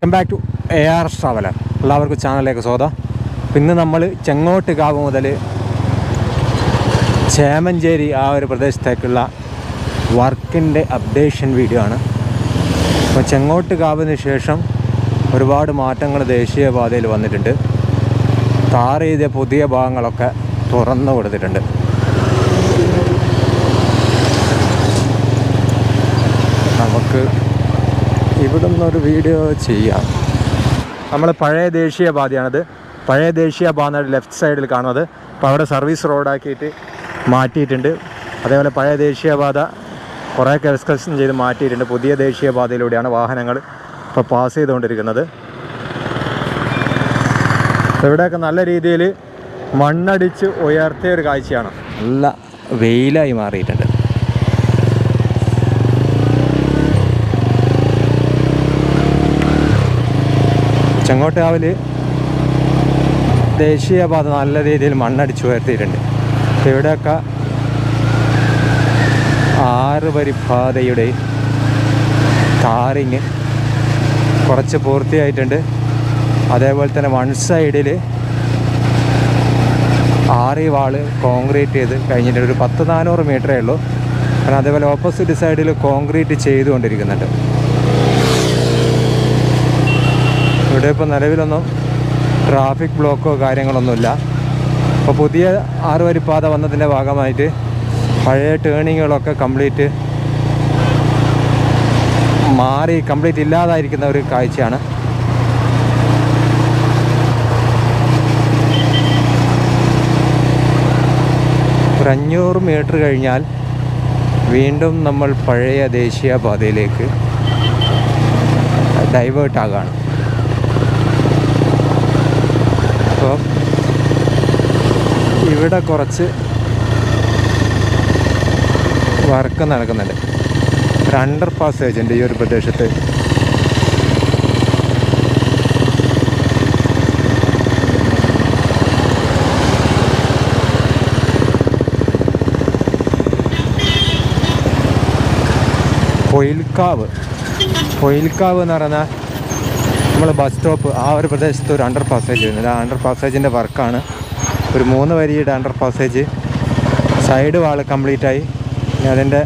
Welcome back to A R traveller എല്ലാവർക്കും ചാനലിലേക്ക് സ്വാഗതം. ഇന്ന് നമ്മൾ ചെങ്ങോട്ട് ചെങ്ങോട്ടുകാവ് മുതൽ ചേമഞ്ചേരി ആ ഒരു പ്രദേശത്തേക്കുള്ള വർക്കിന്റെ അപ്ഡേഷൻ വീഡിയോ ആണ്. അപ്പോൾ ചെങ്ങോട്ടുകാവിന് ശേഷം ഒരുപാട് മാറ്റങ്ങൾ ദേശീയപാതയിൽ വന്നിട്ടുണ്ട്. താർ ചെയ്ത പുതിയ ഭാഗങ്ങളൊക്കെ തുറന്നു കൊടുത്തിട്ടുണ്ട്. നമുക്ക് ഇവിടുന്ന് ഒരു വീഡിയോ ചെയ്യാം. നമ്മൾ പഴയ ദേശീയപാതയാണിത്. പഴയ ദേശീയപാത ലെഫ്റ്റ് സൈഡിൽ കാണുന്നത്. അപ്പോൾ അവിടെ സർവീസ് റോഡാക്കിയിട്ട് മാറ്റിയിട്ടുണ്ട്. അതേപോലെ പഴയ ദേശീയപാത കുറേ കൺസ്ട്രക്ഷൻ ചെയ്ത് മാറ്റിയിട്ടുണ്ട്. പുതിയ ദേശീയപാതയിലൂടെയാണ് വാഹനങ്ങൾ ഇപ്പോൾ പാസ് ചെയ്തുകൊണ്ടിരിക്കുന്നത്. ഇവിടെയൊക്കെ നല്ല രീതിയിൽ മണ്ണടിച്ച് ഉയർത്തിയ ഒരു കാഴ്ചയാണ്. നല്ല വെയിലായി മാറിയിട്ടുണ്ട്. ചെങ്ങോട്ടുകാവിൽ ദേശീയപാത നല്ല രീതിയിൽ മണ്ണടിച്ചു ഉയർത്തിയിട്ടുണ്ട്. ഇവിടെയൊക്കെ ആറ് വരി പാതയുടെ ടാറിങ് കുറച്ച് പൂർത്തിയായിട്ടുണ്ട്. അതേപോലെ തന്നെ വൺ സൈഡിൽ ആറി വാൾ കോൺക്രീറ്റ് ചെയ്ത് കഴിഞ്ഞിട്ട് ഒരു പത്ത് നാനൂറ് മീറ്ററേ ഉള്ളൂ. കാരണം അതേപോലെ ഓപ്പോസിറ്റ് സൈഡിൽ കോൺക്രീറ്റ് ചെയ്തുകൊണ്ടിരിക്കുന്നുണ്ട്. ഇവിടെ ഇപ്പോൾ നിലവിലൊന്നും ട്രാഫിക് ബ്ലോക്കോ കാര്യങ്ങളൊന്നുമില്ല. അപ്പോൾ പുതിയ ആറ് പാത വന്നതിന്റെ ഭാഗമായിട്ട് പഴയ ടേണിങ്ങുകളൊക്കെ കംപ്ലീറ്റ് മാറി കംപ്ലീറ്റ് ഇല്ലാതായിരിക്കുന്ന ഒരു കാഴ്ചയാണ്. ഒരു അഞ്ഞൂറ് മീറ്റർ കഴിഞ്ഞാൽ വീണ്ടും നമ്മൾ പഴയ ദേശീയപാതയിലേക്ക് പാതയിലേക്ക് ആകാണ്. അപ്പോൾ ഇവിടെ കുറച്ച് വർക്ക് നടക്കുന്നുണ്ട്. ഒരു അണ്ടർ പാസേജ് ഈ ഒരു പ്രദേശത്ത്. പൊയിൽക്കാവ് പൊയിൽക്കാവ് എന്ന് പറഞ്ഞാൽ നമ്മൾ ബസ് സ്റ്റോപ്പ് ആ ഒരു പ്രദേശത്ത് ഒരു അണ്ടർ പാസേജ് വരുന്നത് ആ അണ്ടർ പാസേജിന്റെ വർക്കാണ്. ഒരു മൂന്ന് വരിയുടെ അണ്ടർ പാസേജ് സൈഡ് വാൾ കംപ്ലീറ്റായി ഇനി അതിന്റെ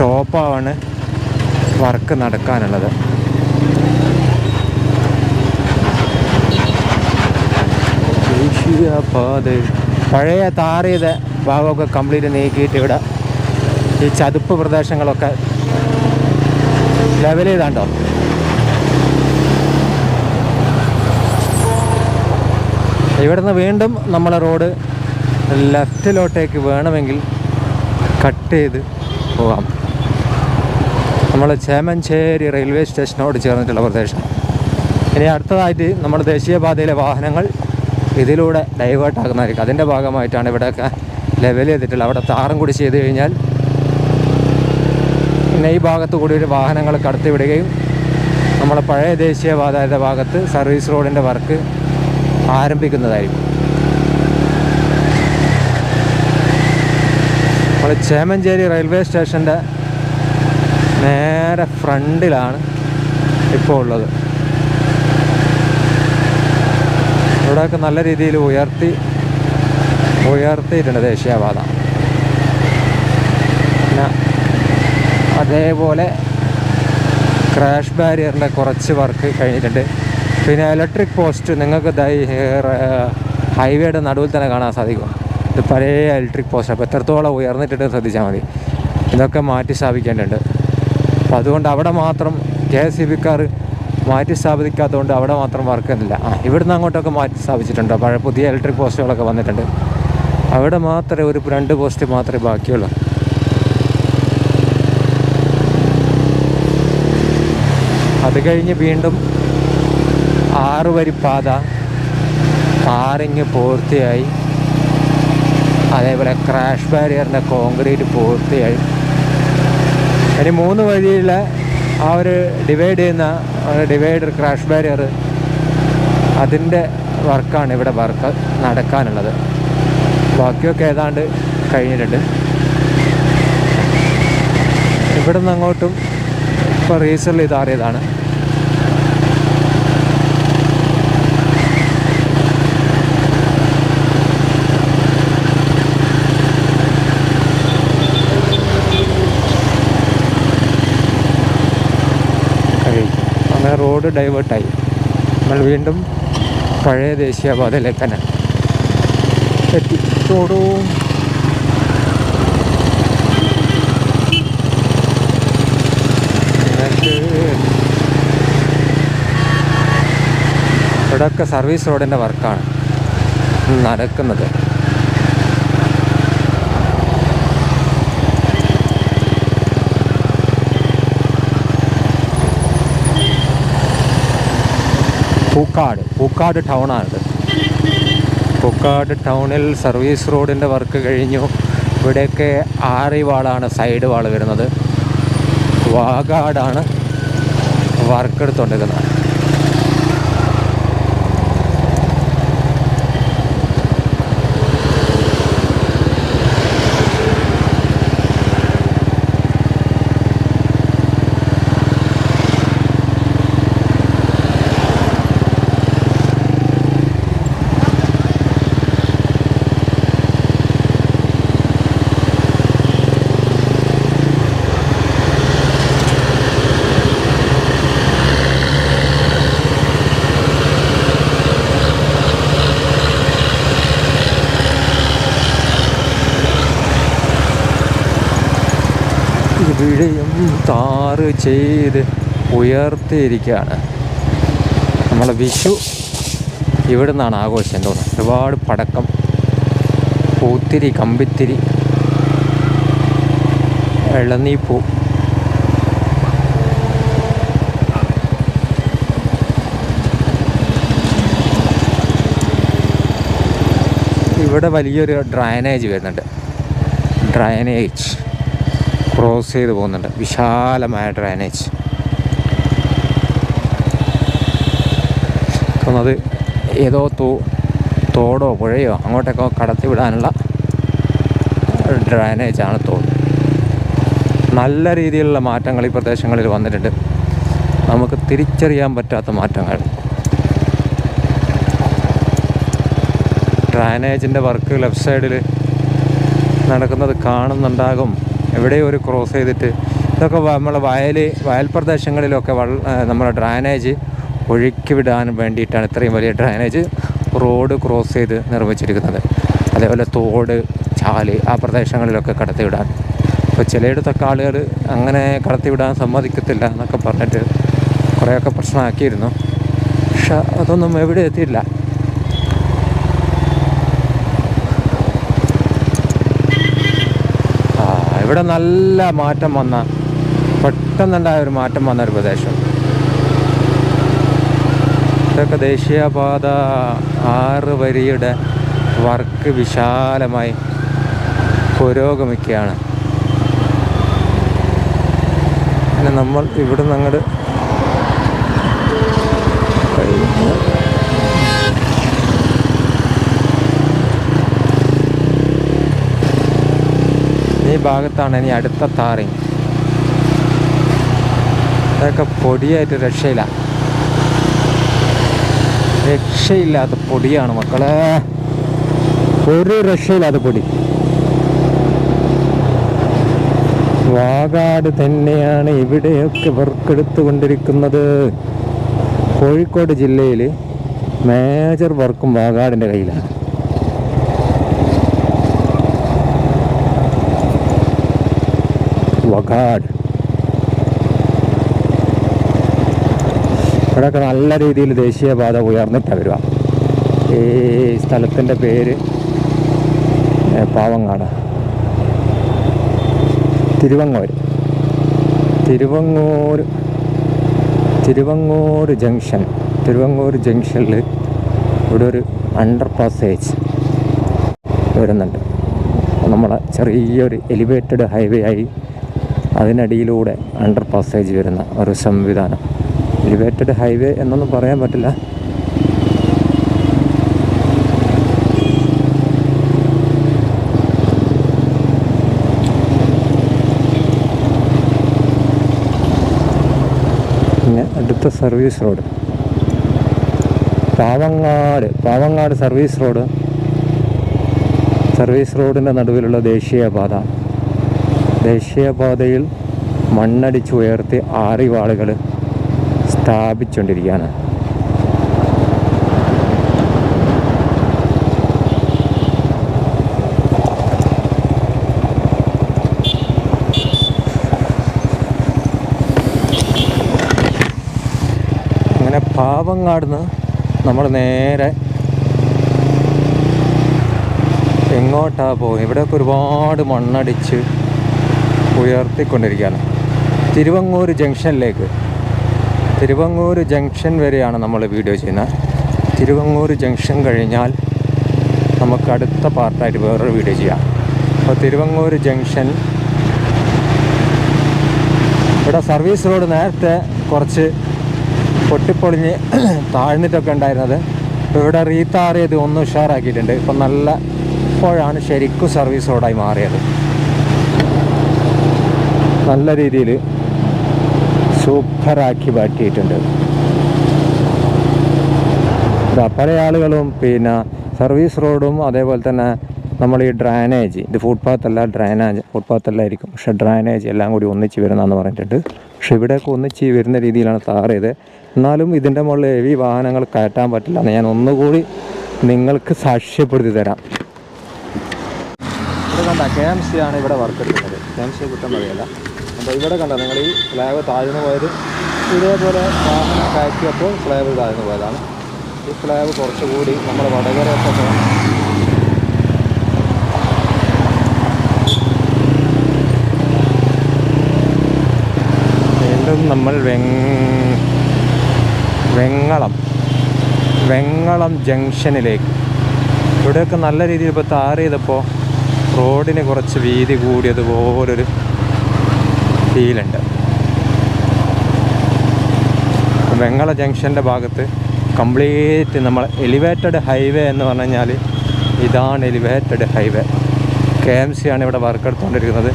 ടോപ്പാണ് വർക്ക് നടക്കാനുള്ളത്. പഴയ താറിയത് ഭാഗമൊക്കെ കംപ്ലീറ്റ് നീക്കിയിട്ട് ഇവിടെ ഈ ചതുപ്പ് പ്രദേശങ്ങളൊക്കെ ലെവൽ ചെയ്താണ്ടോ? ഇവിടുന്ന് വീണ്ടും നമ്മളെ റോഡ് ലെഫ്റ്റിലോട്ടേക്ക് വേണമെങ്കിൽ കട്ട് ചെയ്ത് പോകാം. നമ്മൾ ചേമഞ്ചേരി റെയിൽവേ സ്റ്റേഷനോട് ചേർന്നിട്ടുള്ള പ്രദേശം. ഇനി അടുത്തതായിട്ട് നമ്മുടെ ദേശീയപാതയിലെ വാഹനങ്ങൾ ഇതിലൂടെ ഡൈവേർട്ട് ആകുന്നതായിരിക്കും. അതിന്റെ ഭാഗമായിട്ടാണ് ഇവിടെയൊക്കെ ലെവൽ ചെയ്തിട്ടുള്ളത്. അവിടെ താറും കൂടി ചെയ്ത് കഴിഞ്ഞാൽ പിന്നെ ഈ ഭാഗത്ത് കൂടി ഒരു വാഹനങ്ങൾ കടത്തിവിടുകയും നമ്മളെ പഴയ ദേശീയപാതയുടെ ഭാഗത്ത് സർവീസ് റോഡിന്റെ വർക്ക് ആരംഭിക്കുന്നതായിരിക്കും. നമ്മൾ ചേമഞ്ചേരി റെയിൽവേ സ്റ്റേഷന്റെ നേരെ ഫ്രണ്ടിലാണ് ഇപ്പോൾ ഉള്ളത്. ഇവിടെയൊക്കെ നല്ല രീതിയിൽ ഉയർത്തി ഉയർത്തിയിട്ടുണ്ട് ദേശീയപാത. പിന്നെ അതേപോലെ ക്രാഷ് ബാരിയറിന്റെ കുറച്ച് വർക്ക് കഴിഞ്ഞിട്ടുണ്ട്. പിന്നെ ഇലക്ട്രിക് പോസ്റ്റ് നിങ്ങൾക്ക് ഹൈവേയുടെ നടുവിൽ തന്നെ കാണാൻ സാധിക്കും. ഇത് പഴയ ഇലക്ട്രിക് പോസ്റ്റ് അപ്പോൾ എത്രത്തോളം ഉയർന്നിട്ടിട്ട് ശ്രദ്ധിച്ചാൽ മതി. ഇതൊക്കെ മാറ്റി സ്ഥാപിക്കേണ്ടതുണ്ട്. അപ്പോൾ അതുകൊണ്ട് അവിടെ മാത്രം കെ എസ് ബിക്കാർ മാറ്റി സ്ഥാപിക്കാത്തതുകൊണ്ട് അവിടെ മാത്രം വർക്കുന്നില്ല ആ ഇവിടുന്ന് അങ്ങോട്ടൊക്കെ മാറ്റി സ്ഥാപിച്ചിട്ടുണ്ട്. പഴയ പുതിയ ഇലക്ട്രിക് പോസ്റ്റുകളൊക്കെ വന്നിട്ടുണ്ട്. അവിടെ മാത്രമേ ഒരു രണ്ട് പോസ്റ്റ് മാത്രമേ ബാക്കിയുള്ളൂ. അത് കഴിഞ്ഞ് വീണ്ടും ആറ് വരി പാത. ടാറിങ് പൂർത്തിയായി. അതേപോലെ ക്രാഷ് ബാരിയറിന്റെ കോൺക്രീറ്റ് പൂർത്തിയായി. ഇനി മൂന്ന് വഴിയുള്ള ആ ഒരു ഡിവൈഡ് ചെയ്യുന്ന ഡിവൈഡർ ക്രാഷ് ബാരിയർ അതിന്റെ വർക്കാണ് ഇവിടെ വർക്ക് നടക്കാനുള്ളത്. ബാക്കിയൊക്കെ ഏതാണ്ട് കഴിഞ്ഞിട്ടുണ്ട്. ഇവിടെ നിന്ന് അങ്ങോട്ടും ഇപ്പോൾ റീസെൽ ചെയ്ത് റോഡ് ഡൈവേർട്ടായി നമ്മൾ വീണ്ടും പഴയ ദേശീയപാതയിലേക്ക് തന്നെ എത്തിച്ചോടൂ ഇവിടെയൊക്കെ സർവീസ് റോഡിന്റെ വർക്കാണ് നടക്കുന്നത്. പൂക്കാട്. പൂക്കാട് ടൗണാണിത് പൂക്കാട് ടൗണിൽ സർവീസ് റോഡിന്റെ വർക്ക് കഴിഞ്ഞു. ഇവിടെയൊക്കെ ആറി വാളാണ് സൈഡ് വാൾ വരുന്നത്. വാഗാടാണ് വർക്ക് എടുത്തുകൊണ്ടിരിക്കുന്നത് താറ് ചെയ്ത് ഉയർത്തിയിരിക്കുകയാണ്. നമ്മളെ വിഷു ഇവിടെ നിന്നാണ് ആഘോഷം തോന്നുന്നത് ഒരുപാട് പടക്കം പൂത്തിരി കമ്പിത്തിരി ഇളനീപ്പൂ ഇവിടെ വലിയൊരു ഡ്രൈനേജ് വരുന്നുണ്ട്. ഡ്രൈനേജ് ക്രോസ് ചെയ്ത് പോകുന്നുണ്ട്. വിശാലമായ ഡ്രൈനേജ് തോന്നുന്നത് ഏതോ തോ തോടോ പുഴയോ അങ്ങോട്ടൊക്കെ കടത്തിവിടാനുള്ള ഡ്രൈനേജാണ് തോട് നല്ല രീതിയിലുള്ള മാറ്റങ്ങൾ ഈ പ്രദേശങ്ങളിൽ വന്നിട്ടുണ്ട്. നമുക്ക് തിരിച്ചറിയാൻ പറ്റാത്ത മാറ്റങ്ങൾ. ഡ്രൈനേജിന്റെ വർക്ക് ലെഫ്റ്റ് സൈഡിൽ നടക്കുന്നത് കാണുന്നുണ്ടാകും. എവിടെയോ ഒരു ക്രോസ് ചെയ്തിട്ട് ഇതൊക്കെ നമ്മളെ വയൽ വയൽ പ്രദേശങ്ങളിലൊക്കെ വള്ള നമ്മളെ ഡ്രൈനേജ് ഒഴുക്കി വിടാൻ വേണ്ടിയിട്ടാണ് ഇത്രയും വലിയ ഡ്രൈനേജ് റോഡ് ക്രോസ് ചെയ്ത് നിർമ്മിച്ചിരിക്കുന്നത്. അതേപോലെ തോട് ചാൽ ആ പ്രദേശങ്ങളിലൊക്കെ കടത്തിവിടാൻ ഇപ്പോൾ ചിലയിടത്തൊക്കെ ആളുകൾ അങ്ങനെ കടത്തിവിടാൻ സമ്മതിക്കത്തില്ല എന്നൊക്കെ പറഞ്ഞിട്ട് കുറേയൊക്കെ പ്രശ്നമാക്കിയിരുന്നു. പക്ഷെ അതൊന്നും എവിടെ എത്തിയില്ല. ഇവിടെ നല്ല മാറ്റം വന്ന പെട്ടെന്നുണ്ടായ ഒരു മാറ്റം വന്ന ഒരു പ്രദേശം. ഇതൊക്കെ ദേശീയപാത ആറ് വരിയുടെ വർക്ക് വിശാലമായി പുരോഗമിക്കുകയാണ്. പിന്നെ നമ്മൾ ഇവിടെ നിന്ന് അങ്ങോട്ട് ഭാഗത്താണ് ഇനി അടുത്ത താറിങ് ഇതൊക്കെ പൊടിയായിട്ട് രക്ഷയില്ല. രക്ഷയില്ലാത്ത പൊടിയാണ് മക്കളെ. ഒരു രക്ഷയില്ലാത്ത പൊടി. വാഗാട് തന്നെയാണ് ഇവിടെയൊക്കെ വർക്ക് കൊണ്ടിരിക്കുന്നത് കോഴിക്കോട് ജില്ലയിൽ മേജർ വർക്കും വാഗാടിന്റെ കയ്യിലാണ്. വഗാഡ് ഇവിടെയൊക്കെ നല്ല രീതിയിൽ ദേശീയപാത ഉയർന്നിട്ടാണ് വരിക ഈ സ്ഥലത്തിന്റെ പേര് പാവങ്ങാട്. തിരുവങ്ങൂർ തിരുവങ്ങൂർ തിരുവങ്ങൂർ ജംഗ്ഷൻ. തിരുവങ്ങൂർ ജംഗ്ഷനിൽ ഇവിടെ ഒരു അണ്ടർ പാസേജ് വരുന്നുണ്ട്. നമ്മളെ ചെറിയൊരു എലിവേറ്റഡ് ഹൈവേ ആയി അതിനടിയിലൂടെ അണ്ടർ പാസേജ് വരുന്ന ഒരു സംവിധാനം. എലിവേറ്റഡ് ഹൈവേ എന്നൊന്നും പറയാൻ പറ്റില്ല. പിന്നെ അടുത്ത service road Pavangad Pavangad service road service റോഡിന്റെ നടുവിലുള്ള ദേശീയപാത. ദേശീയപാതയിൽ മണ്ണടിച്ചുയർത്തി ആറിവാളുകൾ സ്ഥാപിച്ചുകൊണ്ടിരിക്കുകയാണ് അങ്ങനെ പാവങ്ങാടുന്ന് നമ്മൾ നേരെ എങ്ങോട്ടാ പോകും ഇവിടെയൊക്കെ ഒരുപാട് മണ്ണടിച്ച് ഉയർത്തിക്കൊണ്ടിരിക്കുകയാണ് തിരുവങ്ങൂർ ജംഗ്ഷനിലേക്ക്. തിരുവങ്ങൂർ ജംഗ്ഷൻ വരെയാണ് നമ്മൾ വീഡിയോ ചെയ്യുന്നത്. തിരുവങ്ങൂർ ജംഗ്ഷൻ കഴിഞ്ഞാൽ നമുക്ക് അടുത്ത പാർട്ടായിട്ട് വേറൊരു വീഡിയോ ചെയ്യാം. അപ്പോൾ തിരുവങ്ങൂർ ജംഗ്ഷൻ ഇവിടെ സർവീസ് റോഡ് നേരത്തെ കുറച്ച് പൊട്ടിപ്പൊളിഞ്ഞ് താഴ്ന്നിട്ടൊക്കെ ഉണ്ടായിരുന്നത്. ഇവിടെ റീത്താറിയത് ഒന്ന് ഉഷാറാക്കിയിട്ടുണ്ട്. ഇപ്പം നല്ല ഇപ്പോഴാണ് ശരിക്കും സർവീസ് റോഡായി മാറിയത്. നല്ല രീതിയിൽ സൂപ്പറാക്കി മാറ്റിയിട്ടുണ്ട്. പല ആളുകളും പിന്നെ സർവീസ് റോഡും അതേപോലെ തന്നെ നമ്മൾ ഈ ഡ്രൈനേജ് ഇത് ഫുട്പാത്ത് അല്ല ഡ്രൈനേജ് ഫുട്പാത്ത് അല്ലായിരിക്കും പക്ഷേ ഡ്രൈനേജ് എല്ലാം കൂടി ഒന്നിച്ച് വരുന്നതെന്ന് പറഞ്ഞിട്ടുണ്ട്. പക്ഷെ ഇവിടെയൊക്കെ ഒന്നിച്ച് വരുന്ന രീതിയിലാണ് താർ ചെയ്ത് എന്നാലും ഇതിന്റെ മുകളിൽ ഹെവി വാഹനങ്ങൾ കയറ്റാൻ പറ്റില്ല എന്ന് ഞാൻ ഒന്നുകൂടി നിങ്ങൾക്ക് സാക്ഷ്യപ്പെടുത്തി തരാം. ഇവിടെ കണ്ട കെ എം സി ആണ് ഇവിടെ വർക്ക് എടുക്കുന്നത്. കെ എം സി കുറ്റം പറയല്ല. അപ്പോൾ ഇവിടെ കണ്ട നിങ്ങൾ ഈ ഫ്ലാവ് താഴ്ന്നു പോയത്? ഇതേപോലെ വാഹനം കയറ്റിയപ്പോൾ സ്ലാബ് താഴ്ന്നു പോയതാണ്. ഈ ഫ്ലാവ് കുറച്ചുകൂടി നമ്മുടെ വടകരയൊക്കെ വീണ്ടും നമ്മൾ വെങ് വെങ്ങളം വെങ്ങളം ജംഗ്ഷനിലേക്ക്. ഇവിടെയൊക്കെ നല്ല രീതിയിൽ ഇപ്പോൾ താർ ചെയ്തപ്പോൾ റോഡിന് കുറച്ച് വീതി കൂടിയതുപോലൊരു ഫീലുണ്ട്. വെങ്ങള ജംഗ്ഷന്റെ ഭാഗത്ത് കംപ്ലീറ്റ് നമ്മൾ എലിവേറ്റഡ് ഹൈവേ എന്ന് പറഞ്ഞു ഇതാണ് elevated highway K M C ആണ് ഇവിടെ വർക്ക് എടുത്തുകൊണ്ടിരിക്കുന്നത്.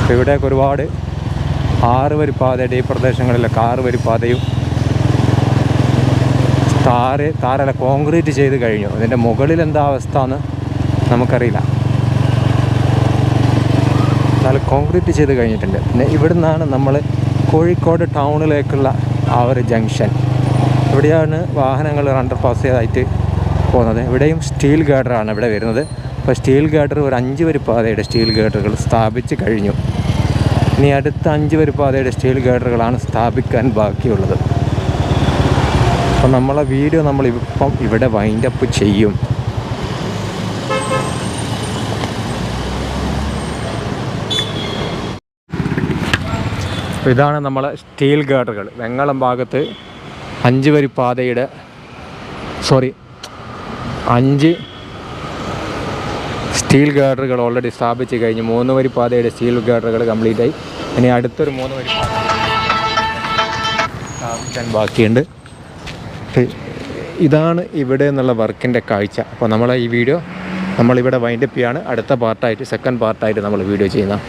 അപ്പോൾ ഇവിടെയൊക്കെ ഒരുപാട് ആറ് വരി പാതയുടെ ഈ പ്രദേശങ്ങളിലൊക്കെ ആറുവരിപ്പാതയും വരി പാതയും താറ് താറല്ല കോൺക്രീറ്റ് ചെയ്ത് കഴിഞ്ഞു. അതിന്റെ മുകളിൽ എന്താ അവസ്ഥ എന്ന് നമുക്കറിയില്ല. എന്നാൽ കോൺക്രീറ്റ് ചെയ്ത് കഴിഞ്ഞിട്ടുണ്ട്. പിന്നെ ഇവിടെ നിന്നാണ് നമ്മൾ കോഴിക്കോട് ടൗണിലേക്കുള്ള ആ ഒരു ജംഗ്ഷൻ ഇവിടെയാണ് വാഹനങ്ങൾ അണ്ടർ പാസ് ചെയ്തായിട്ട് പോകുന്നത്. ഇവിടെയും സ്റ്റീൽ ഗാർഡറാണ് ഇവിടെ വരുന്നത്. അപ്പോൾ സ്റ്റീൽ ഗാർഡർ ഒരു അഞ്ച് വരി പാതയുടെ സ്റ്റീൽ ഗാർഡറുകൾ സ്ഥാപിച്ച് കഴിഞ്ഞു. ഇനി അടുത്ത അഞ്ച് വരി പാതയുടെ സ്റ്റീൽ ഗാർഡറുകളാണ് സ്ഥാപിക്കാൻ ബാക്കിയുള്ളത്. അപ്പോൾ നമ്മളെ വീഡിയോ നമ്മളിപ്പം ഇവിടെ വൈൻഡപ്പ് ചെയ്യും. ഇതാണ് നമ്മളെ സ്റ്റീൽ ഗാർഡറുകൾ വെങ്ങളം ഭാഗത്ത് അഞ്ച് വരി പാതയുടെ സോറി അഞ്ച് സ്റ്റീൽ ഗാർഡറുകൾ ഓൾറെഡി സ്ഥാപിച്ച് കഴിഞ്ഞു മൂന്ന് വരി പാതയുടെ സ്റ്റീൽ ഗാർഡറുകൾ കംപ്ലീറ്റ് ആയി. ഇനി അടുത്തൊരു മൂന്ന് വരി പാത. സ്ഥാപിക്കാൻ ബാക്കിയുണ്ട്. ഇതാണ് ഇവിടെ നിന്നുള്ള വർക്കിന്റെ കാഴ്ച. അപ്പോൾ നമ്മളെ ഈ വീഡിയോ നമ്മളിവിടെ വൈൻഡപ്പ് ചെയ്യാണ്. അടുത്ത പാർട്ടായിട്ട് സെക്കൻഡ് പാർട്ടായിട്ട് നമ്മൾ വീഡിയോ ചെയ്യുന്നത്